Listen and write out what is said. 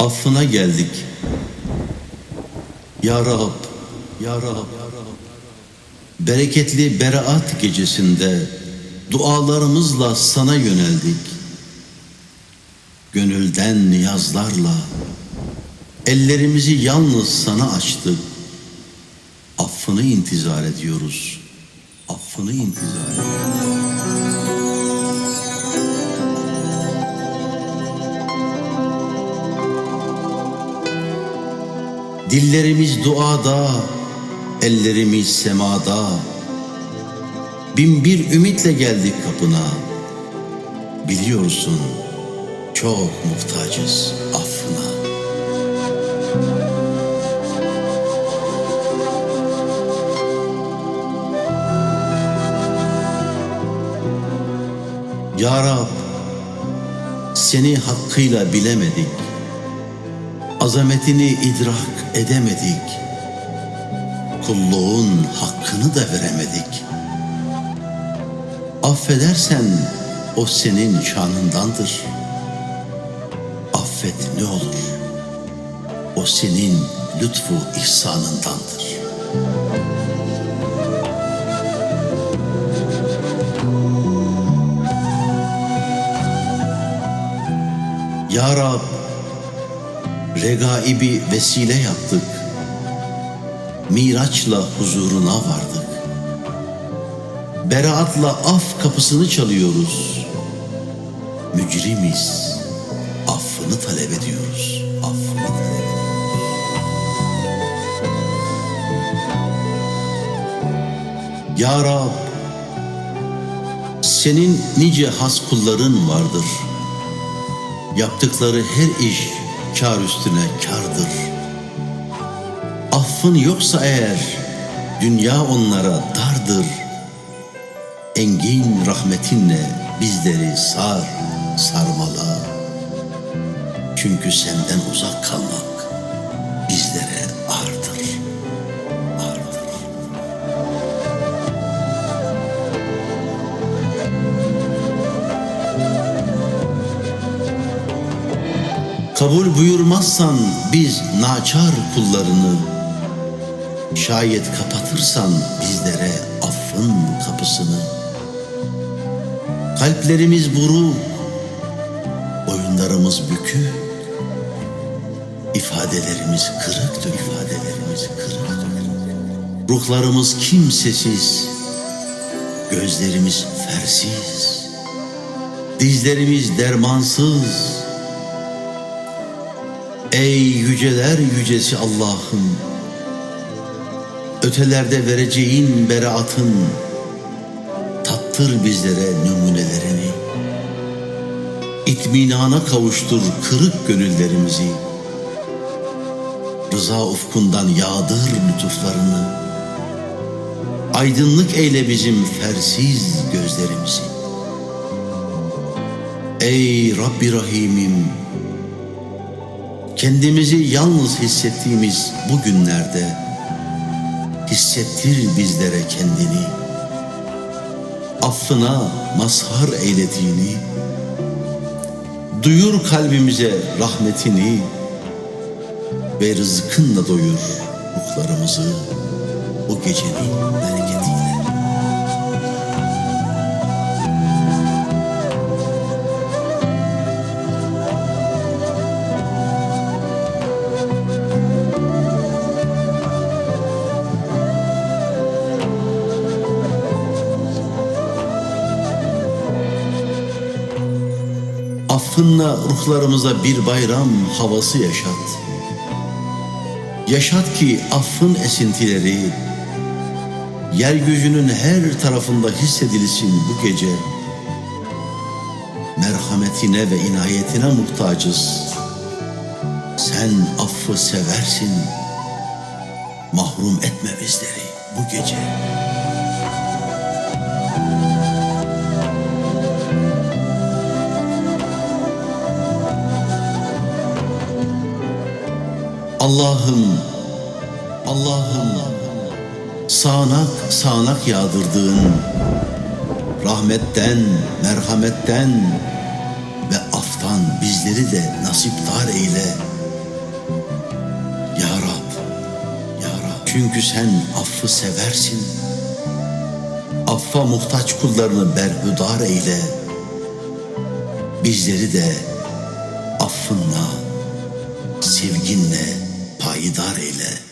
affına geldik. Ya Rab, Ya Rab, bereketli beraat gecesinde dualarımızla sana yöneldik. Gönülden niyazlarla ellerimizi yalnız sana açtık. Affını intizar ediyoruz. Affını intizar ediyoruz. Dillerimiz duada, ellerimiz semada. Bin bir ümitle geldik kapına. Biliyorsun çok muhtacız affına. Ya Rab, seni hakkıyla bilemedik. Azametini idrak edemedik. Kulluğun hakkını da veremedik. Affedersen o senin şanındandır. Affet ne olur. O senin lütfu ihsanındandır. Regaibi vesile yaptık. Miraçla huzuruna vardık. Beraatla af kapısını çalıyoruz. Mücrimiz, affını talep ediyoruz. Affını talep ediyoruz. Ya Rab, senin nice has kulların vardır. Yaptıkları her iş kar üstüne kardır. Affın yoksa eğer dünya onlara dardır. Engin rahmetinle bizleri sar, sarmala. Çünkü senden uzak kalmak Kabul buyurmazsan biz naçar kullarını Şayet kapatırsan bizlere affın kapısını. Kalplerimiz buruk Oyunlarımız bükük ifadelerimiz kırıktır ifadelerimiz kırıktır. Ruhlarımız kimsesiz Gözlerimiz fersiz Dizlerimiz dermansız Ey yüceler yücesi Allah'ım Ötelerde vereceğin beraatın Tattır bizlere numunelerini İtminana kavuştur kırık gönüllerimizi. Rıza ufkundan yağdır lütuflarını. Aydınlık eyle bizim fersiz gözlerimizi. Ey Rabbi Rahim'im Kendimizi yalnız hissettiğimiz bu günlerde hissettir bizlere kendini. Affına mazhar eylediğini, duyur kalbimize rahmetini ve rızkınla doyur ruhlarımızı bu gecenin bereketiyle. Affınla ruhlarımıza bir bayram havası yaşat. Yaşat ki affın esintileri yeryüzünün her tarafında hissedilsin bu gece. Merhametine ve inayetine muhtacız. Sen affı seversin. Mahrum etme bizleri bu gece. Allah'ım, Allah'ım sağanak sağanak yağdırdığın rahmetten, merhametten ve aftan bizleri de nasiptar eyle. Ya Rab, Ya Rab. Çünkü sen affı seversin. Affa muhtaç kullarını berhudar eyle. Bizleri de affınla, sevginle, eyle. Amin.